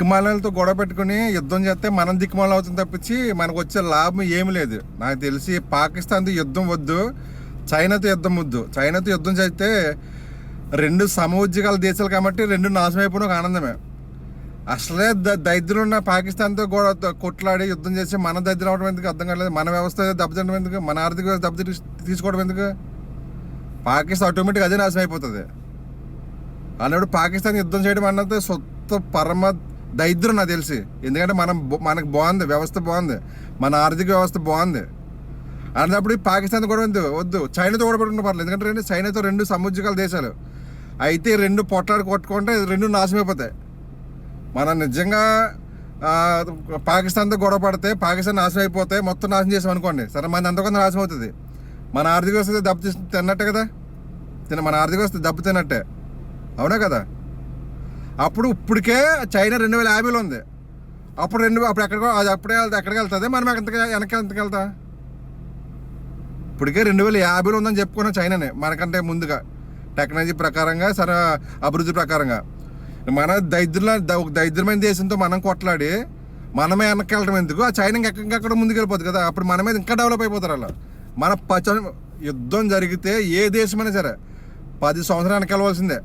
దిక్కుమాలతో గొడవ పెట్టుకుని యుద్ధం చేస్తే మనం దిక్కుమాల అవుతుంది తప్పించి మనకు వచ్చే లాభం ఏమి లేదు. నాకు తెలిసి పాకిస్తాన్తో యుద్ధం వద్దు చైనాతో యుద్ధం వద్దు. చైనాతో యుద్ధం చేస్తే రెండు సమోద్యోగాల దేశాలు కాబట్టి రెండు నాశనం అయిపోయిన ఒక ఆనందమే. అసలే ద దరిద్రం ఉన్న పాకిస్తాన్తో గొడవ కొట్లాడి యుద్ధం చేసి మన దరిద్రం అవడం ఎందుకు? అర్థం కాలేదు మన వ్యవస్థ దెబ్బతింటం ఎందుకు? మన ఆర్థిక వ్యవస్థ దెబ్బతి తీసుకోవడం ఎందుకు? పాకిస్తాన్ ఆటోమేటిక్ అదే నాశనం అయిపోతుంది. అన్నప్పుడు పాకిస్తాన్ యుద్ధం చేయడం అన్నది సొంత పరమ దరిద్రం నాకు తెలిసి. ఎందుకంటే మనం మనకు బాగుంది వ్యవస్థ బాగుంది మన ఆర్థిక వ్యవస్థ బాగుంది. అన్నప్పుడు పాకిస్తాన్ కూడా వద్దు వద్దు. చైనాతో కూడా పెట్టుకుంటే పర్లేదు. ఎందుకంటే రెండు చైనాతో రెండు సముద్రకాల దేశాలు. అయితే రెండు పొట్లాడు కొట్టుకుంటే రెండు నాశనం మనం నిజంగా పాకిస్తాన్తో గొడవ పడితే పాకిస్తాన్ నాశనం అయిపోతే మొత్తం నాశనం చేసాం అనుకోండి. సరే మన ఎంతకొంత నాశనం అవుతుంది. మన ఆర్థిక వ్యవస్థ దెబ్బ తిన్నట్టే కదా? తిన మన ఆర్థిక వ్యవస్థ దెబ్బ తిన్నట్టే. అవునా కదా? అప్పుడు ఇప్పటికే చైనా రెండు వేల యాభైలో ఉంది. అప్పుడు రెండు అప్పుడు ఎక్కడికో అది అప్పుడే వెళ్తే ఎక్కడికి వెళ్తుంది? మనం ఎంత వెనక ఎంతకి వెళ్తా? ఇప్పటికే రెండు వేల యాభైలో ఉందని చెప్పుకున్నాం చైనానే మనకంటే ముందుగా. టెక్నాలజీ ప్రకారంగా సరే అభివృద్ధి ప్రకారంగా. మన దరిద్ర దరిద్రమైన దేశంతో మనం కొట్లాడి మనమే వెనక్కి వెళ్ళడం ఎందుకు? ఆ చైనా ఇంకెక్క- ముందుకెళ్ళిపోతుంది కదా అప్పుడు మన మీద ఇంకా డెవలప్ అయిపోతారు అలా. మన పచ్చ యుద్ధం జరిగితే ఏ దేశమైనా సరే పది సంవత్సరాలు వెనక్కి వెళ్ళవలసిందే.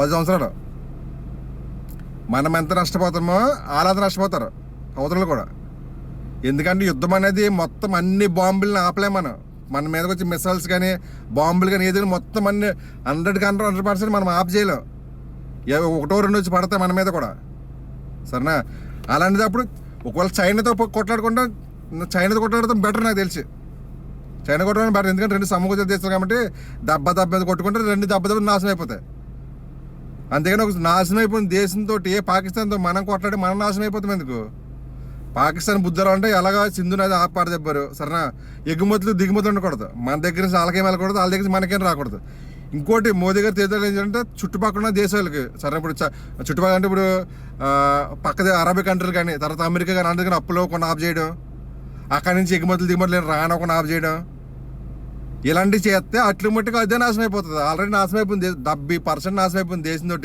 పది సంవత్సరాలు. మనం ఎంత నష్టపోతామో వాళ్ళంత నష్టపోతారు. అవతలు కూడా. ఎందుకంటే యుద్ధం అనేది మొత్తం అన్ని బాంబులను ఆపలేం మనం. మన మీదకి వచ్చి మిసైల్స్ కానీ బాంబులు కానీ ఏదైనా మొత్తం అన్ని హండ్రెడ్ కంటే హండ్రెడ్ పర్సెంట్ మనం ఆఫ్ చేయలేం. ఒకటో రెండు వచ్చి పడతాయి మన మీద కూడా. సరేనా? అలాంటిదప్పుడు ఒకవేళ చైనాతో కొట్లాడుకుంటాం చైనాతో కొట్లాడటం బెటర్ నాకు తెలిసి. చైనా కొట్టడం బెటర్ ఎందుకంటే రెండు సమూహ దేశాలు కాబట్టి దెబ్బ దెబ్బ మీద కొట్టుకుంటే రెండు దెబ్బ దెబ్బ నాశనం అయిపోతాయి. అంతేగాని ఒక నాశనం అయిపోయింది దేశంతో ఏ పాకిస్తాన్తో మనం కొట్లాడి మనం నాశనం అయిపోతాం ఎందుకు? పాకిస్తాన్ బుద్ధులు అంటే ఎలాగా సింధు నది ఆపాడు చెప్పారు. సరేనా? ఎగుమతులు దిగుమతులు ఉండకూడదు. మన దగ్గర నుంచి వాళ్ళకేం వెళ్ళకూడదు వాళ్ళ దగ్గర నుంచి మనకేం రాకూడదు. ఇంకోటి మోదీ గారు తీర్థాలు ఏంటంటే చుట్టుపక్కల ఉన్న దేశాలకి సరే ఇప్పుడు చుట్టుపక్కల అంటే ఇప్పుడు పక్కదే అరబీ కంట్రీలు కానీ తర్వాత అమెరికా కానీ అందరికీ అప్పులు కొన్ని ఆఫ్ చేయడం అక్కడి నుంచి ఎగుమతులు దిగుమతులు రానకుండా ఆఫ్ చేయడం. ఇలాంటివి చేస్తే అట్లు మట్టుకు అదే నాశనం అయిపోతుంది. ఆల్రెడీ నాశనం అయిపోయింది. డెబ్బై పర్సెంట్ నాశనం అయిపోయింది దేశంతో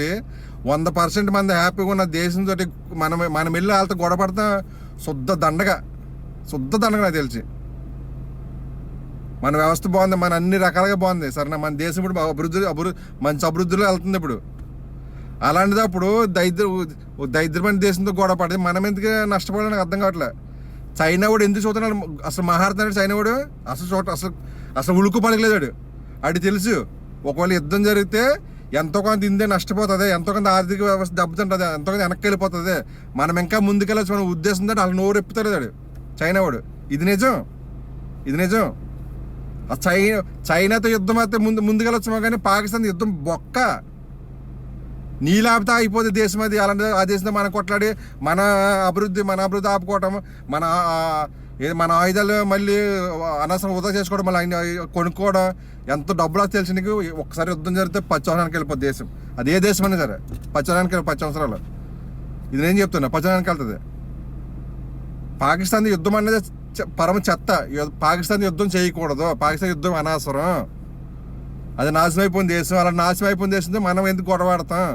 వంద పర్సెంట్ మంది హ్యాపీగా ఉన్న దేశంతో మనం మనం వెళ్ళి వాళ్ళతో గొడవపడతాం శుద్ధ దండగా. శుద్ధ దండగా నాకు తెలిసి. మన వ్యవస్థ బాగుంది. మన అన్ని రకాలుగా బాగుంది. సరే మన దేశం ఇప్పుడు అభివృద్ధి అభివృద్ధి మంచి అభివృద్ధిలో వెళ్తుంది ఇప్పుడు. అలాంటిదప్పుడు దరిద్ర దరిద్రమైన దేశంతో గొడవ పడి మనం ఎందుకు నష్టపోవడానికి అర్థం కావట్లే. చైనా వాడు ఎందుకు చూస్తున్నాడు? అసలు మహారతున్నాడు చైనా వాడు? అసలు చూడ అసలు అసలు ఉలుకు పడగలేదాడు వాడు అది తెలుసు ఒకవేళ యుద్ధం జరిగితే ఎంతో కొంత ఇందే నష్టపోతుంది ఎంతో కొంత ఆర్థిక వ్యవస్థ దెబ్బతింటుంది ఎంతో కొంత వెనక్కి వెళ్ళిపోతుంది. మనం ఇంకా ముందుకెళ్ళచ్చు మన ఉద్దేశంతో అసలు నోరు ఎప్పుతాడు చైనా వాడు. ఇది నిజం? ఇది నిజం? ఆ చైనా చైనాతో యుద్ధం అయితే ముందు ముందుకెళ్ళొచ్చామో కానీ పాకిస్తాన్ యుద్ధం బొక్క. నీలాపితే అయిపోతే దేశం అది అలాంటి ఆ దేశంతో మనం కొట్లాడి మన అభివృద్ధి మన అభివృద్ధి ఆపుకోవటం మన ఇది ఏది మన ఆయుధాలు మళ్ళీ అనవసరం వృధా చేసుకోవడం మళ్ళీ ఆయన కొనుక్కోవడం ఎంత డబ్బులు వస్తే తెలిసి నీకు ఒకసారి యుద్ధం జరిగితే పచ్చవడానికి వెళ్ళిపోద్ది దేశం. అది ఏ దేశం అయినా సరే. పచ్చవడానికి వెళ్ళి పచ్చి ఇది నేను చెప్తున్నా పచ్చవడానికి వెళ్తుంది. పాకిస్తాన్ యుద్ధం అనేది పరమ చెత్త. పాకిస్తాన్ యుద్ధం చేయకూడదు. పాకిస్తాన్ యుద్ధం అనవసరం. అది నాశనం అయిపోయిన దేశం. అలా నాశనం అయిపోయిన దేశంతో మనం ఎందుకు గొడవాడతాం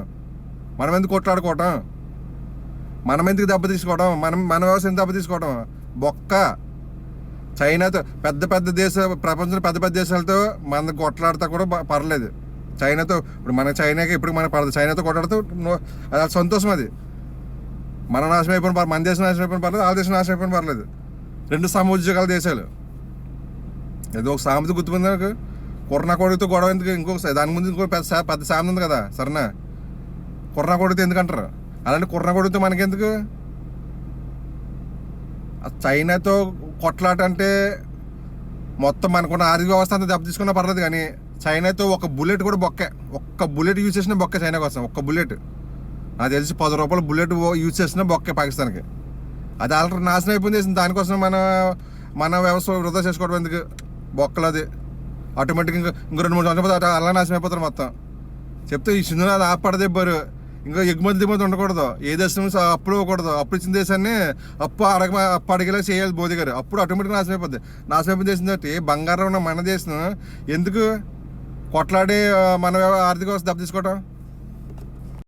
మనం ఎందుకు కొట్లాడుకోవటం? మనం ఎందుకు దెబ్బ తీసుకోవడం మనం మన వ్యవస్థ దెబ్బ తీసుకోవడం బొక్క. చైనాతో పెద్ద పెద్ద దేశ ప్రపంచంలో పెద్ద పెద్ద దేశాలతో మన కొట్లాడితే కూడా పర్లేదు. చైనాతో ఇప్పుడు మన చైనాకి ఇప్పుడు మన పడదు. చైనాతో కొట్లాడుతూ అది సంతోషం అది. మన నాశనం అయిపోయిన పర్లేదు మన దేశం నాశనం అయిపోయిన పర్లేదు ఆ దేశం నాశనం అయిపోయిన పర్లేదు. రెండు సముద్రకాల దేశాలు. ఏదో ఒక సామెత గుర్తుపోయింది నాకు. కుర్ర కొడుకుతో గొడవ ఎందుకు? ఇంకొక దాని ముందు ఇంకో పెద్ద సా- పెద్ద సామెత ఉంది కదా సరేనా? కుర్ర కొడుకుతో ఎందుకంటారు? అలాంటి కుర్ర కొడుకుతో మనకెందుకు? చైనాతో కొట్లాట అంటే మొత్తం మనకున్న ఆర్థిక వ్యవస్థ అంతా దెబ్బ తీసుకున్నా పర్లేదు కానీ చైనాతో ఒక బుల్లెట్ కూడా బొక్కే. ఒక్క బుల్లెట్ యూజ్ చేసిన బొక్కే చైనా కోసం. ఒక్క బుల్లెట్. నాకు తెలిసి పది రూపాయలు బుల్లెట్ యూజ్ చేసిన బొక్కే పాకిస్తాన్కి. అది ఆల్రెడీ నాశనం అయిపోయింది చేసింది. దానికోసం మన మన వ్యవస్థ వృధా చేసుకోవడం ఎందుకు? బొక్కలు అది. ఆటోమేటిక్గా ఇంక ఇంకో రెండు మూడు సంవత్సరాలు అలా నాశనం అయిపోతారు మొత్తం. చెప్తే ఈ సింధు అది ఆపడదెబ్బారు ఇంకా ఎగుమతి దిగుమతి ఉండకూడదు. ఏ దేశం అప్పుడు ఇవ్వకూడదు అప్పుడు ఇచ్చిన దేశాన్ని అప్పు అడగ అప్పు అడిగేలా చేయాలి మోదీ గారు. అప్పుడు ఆటోమేటిక్ నాశనం అయిపోద్ది. నాశనం అయిపోయిన దేశం తోటి బంగారం ఉన్న మన దేశం ఎందుకు కొట్లాడి మన ఆర్థిక వ్యవస్థ దెబ్బ తీసుకోవటం?